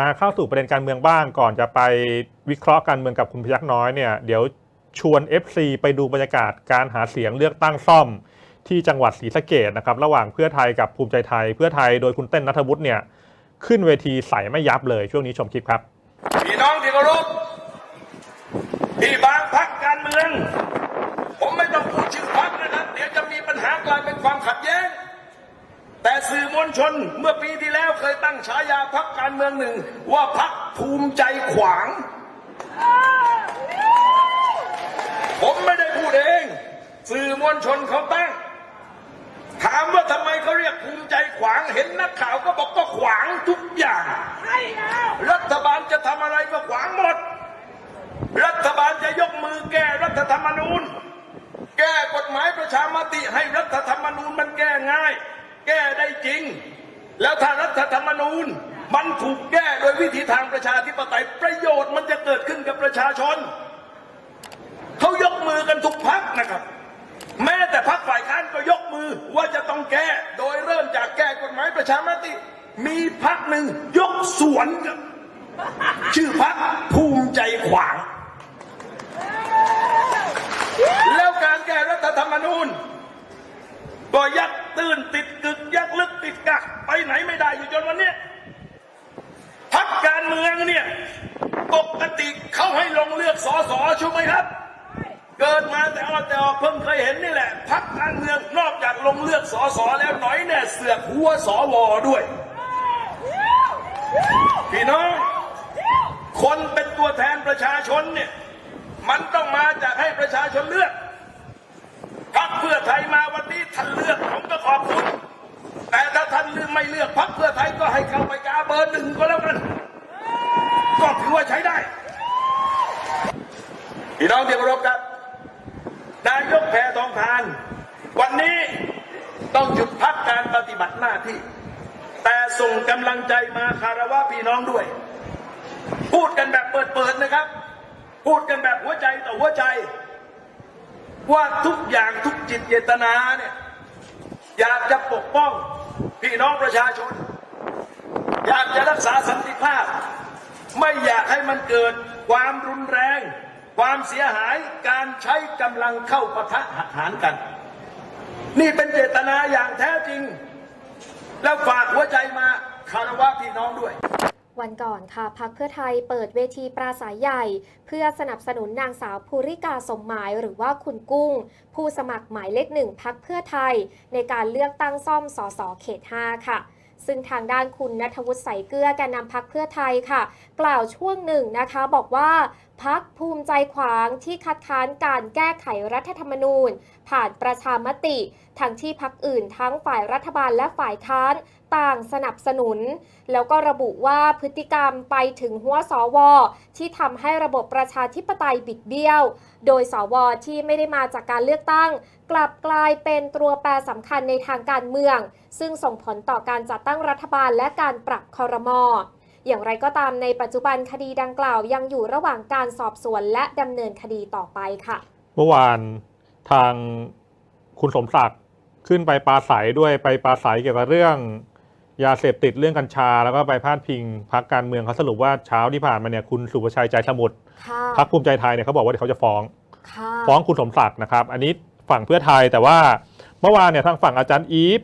มาเข้าสู่ประเด็นการเมืองบ้างก่อนจะไปวิเคราะห์การเมืองกับคุณพยักน้อยเนี่ยเดี๋ยวชวน FC ไปดูบรรยากาศการหาเสียงเลือกตั้งซ่อม ที่จังหวัดศรีสะเกดนะครับระหว่างเพื่อไทยกับภูมิใจไทย เพื่อไทยโดยคุณเต้นนัทวุฒิเนี่ยขึ้นเวทีใส่ไม่ยับเลยช่วงนี้ชมคลิปครับพี่น้องที่เคารพที่บางพักการเมือง ผมไม่ต้อง ชน เมื่อปีที่แล้วเคยตั้งฉายาพักการเมืองหนึ่ง ว่าพักภูมิใจขวาง ผมไม่ได้พูดเอง สื่อมวลชนเขาตั้ง ถามว่าทำไมเขาเรียกภูมิใจขวางเห็นนักข่าวก็บอกก็ขวางทุกอย่างรัฐบาลจะทำอะไรก็ขวางหมด รัฐบาลจะยกมือแก้รัฐธรรมนูญ แก้กฎหมายประชามติให้รัฐธรรมนูญมันแก้ง่าย แก้ได้จริง แล้วถ้ารัฐธรรมนูญมันถูกแก้โดยวิธีทางประชาธิปไตยประโยชน์มันจะเกิดขึ้นกับประชาชน เขายกมือกันทุกพักนะครับ แม้แต่พักฝ่ายค้านก็ยกมือว่าจะต้องแก้โดยเริ่มจากแก้กฎหมายประชามติ มีพักหนึ่งยกสวนกับชื่อพักภูมิใจขวาง แล้วการแก้รัฐธรรมนูญก็ยักตื้นติดกึก ยักลึกติดกัก ไปไหนไม่ได้อยู่จนวันเนี้ยพักการเมืองเนี่ย ปกติเขาให้ลงเลือกสอสอใช่ไหมครับ เกิดมา แต่ออดแต่ออกเพิ่งเคยเห็นนี่แหละพักการเมืองนอกจากลงเลือกสอสอแล้วหน่อยเนี่ยเสือกหัวสอวอด้วยพี่น้องคนเป็นตัวแทนประชาชนเนี่ยมันต้องมาจากให้ประชาชนเลือกพักเพื่อไทยมาวันนี้ท่านเลือกผมก็ขอบคุณ แต่ถ้าท่านไม่เลือกพักเพื่อไทยก็ให้เข้าไปกาเบอร์หนึ่งก็แล้วกันก็ถือว่าใช้ได้พี่น้องที่เคารพครับน องทานวันนี้ต้องหยุดพักการปฏิบัติหน้าที่ แต่ส่งกำลังใจมาคารวะพี่น้องด้วย พูดกันแบบเปิดๆนะครับ พูดกันแบบหัวใจต่อหัวใจ ว่าทุกอย่างทุกจิตเจตนาเนี่ยอยากจะปกป้องพี่น้องประชาชน อยากจะรักษาสันติภาพ ไม่อยากให้มันเกิดความรุนแรง ความเสียหายการใช้กำลังเข้าปะทะหักหารกัน นี่เป็นเจตนาอย่างแท้จริง แล้วฝากหัวใจมาคารวะพี่น้องด้วยวันก่อนค่ะพักเพื่อไทยเปิดเวทีปราศัยใหญ่ เพื่อสนับสนุนนางสาวภูริกาสมหมายหรือว่าคุณกุ้ง ผู้สมัครหมายเลขหนึ่งพักเพื่อไทย ในการเลือกตั้งซ่อมสสเขต 5 ค่ะ ซึ่งทางด้านคุณนัทวุฒิใสเกลือแกนนำพักเพื่อไทยค่ะ กล่าวช่วงหนึ่งนะคะบอกว่าพักภูมิใจขวางที่คัดค้านการแก้ไขรัฐธรรมนูญ ผ่านประชามติ ทั้งที่พักอื่นทั้งฝ่ายรัฐบาลและฝ่ายค้านต่างสนับสนุน แล้วก็ระบุว่าพฤติกรรมไปถึงหัวสว ที่ทำให้ระบบประชาธิปไตยบิดเบี้ยว โดยสวที่ไม่ได้มาจากการเลือกตั้ง กลับกลายเป็นตัวแปรสำคัญในทางการเมือง ซึ่งส่งผลต่อการจัดตั้งรัฐบาลและการปรับคอรมอ อย่างไรก็ตามในปัจจุบันคดีดังกล่าวยังอยู่ระหว่างการสอบสวนและดำเนินคดีต่อไปค่ะ เมื่อวานทางคุณสมศักดิ์ขึ้นไปปราศัยด้วยไปปราศัยเกี่ยวกับเรื่อง ยาเสพติดเรื่องกัญชา แล้วก็ไปพาดพิงพักการเมืองเขาสรุปว่าเช้าที่ผ่านมาเนี่ยคุณสุภชัยใจสมุทรค่ะพักภูมิใจไทยเนี่ยเขาบอกว่าเดี๋ยวเขาจะฟ้องค่ะฟ้องคุณสมศักดิ์นะครับ อันนี้ฝั่งเพื่อไทยแต่ว่าเมื่อวานเนี่ยทางฝั่งอาจารย์อีฟ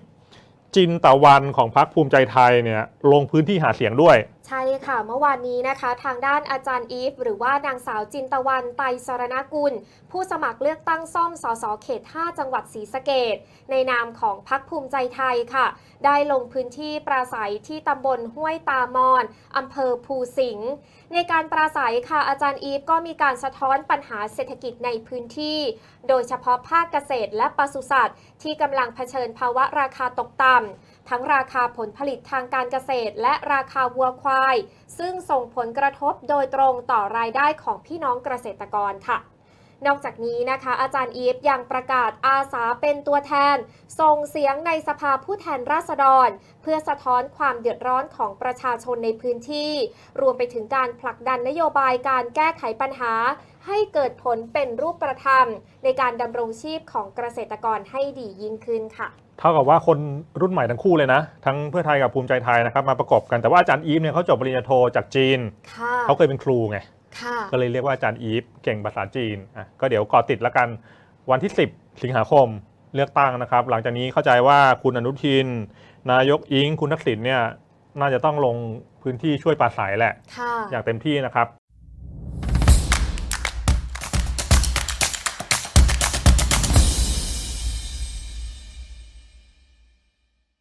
จินตะวันของพรรคภูมิใจไทยเนี่ยลงพื้นที่หาเสียงด้วย ใช่ค่ะ เมื่อวานนี้นะคะ ทางด้านอาจารย์อีฟ หรือว่านางสาวจินตะวันไตรสรณกุล ผู้สมัครเลือกตั้งซ่อมสสเขต 5 จังหวัดศรีสะเกดในนามของพักภูมิใจไทยค่ะ ได้ลงพื้นที่ปราศัยที่ตำบลห้วยตามอนอำเภอภูสิงห์ในการปราศัยค่ะอาจารย์อีฟก็มีการสะท้อนปัญหาเศรษฐกิจในพื้นที่ โดยเฉพาะภาคเกษตรและปศุสัตว์ ที่กำลังเผชิญภาวะราคาตกต่ำทั้งราคาผลผลิตทางการเกษตร และราคาวัวควายซึ่งส่งผลกระทบโดยตรงต่อรายได้ของพี่น้องเกษตรกรค่ะ นอกจากนี้นะคะ อาจารย์อีฟยังประกาศอาสาเป็นตัวแทน ส่งเสียงในสภาผู้แทนราษฎร เพื่อสะท้อนความเดือดร้อนของประชาชนในพื้นที่ รวมไปถึงการผลักดันนโยบายการแก้ไขปัญหา ให้เกิดผลเป็นรูปธรรม ในการดำรงชีพของเกษตรกรให้ดียิ่งขึ้นค่ะ เท่ากับว่าคนรุ่นใหม่ทั้งคู่เลยนะ ทั้งเพื่อไทยกับภูมิใจไทยนะครับมาประกอบกันแต่ว่าอาจารย์อีฟเนี่ยเขาจบปริญญาโทจากจีนค่ะเขาเคยเป็นครูไงค่ะก็เลยเรียกว่าอาจารย์อีฟเก่งภาษาจีนอะก็เดี๋ยวก่อติดแล้วกันวันที่ 10 สิงหาคมเลือกตั้งนะครับ หลังจากนี้เข้าใจว่าคุณอนุทิน นายกอิง คุณทักษิณเนี่ยน่าจะต้องลงพื้นที่ช่วยปราศัยแหละค่ะอย่างเต็มที่นะครับ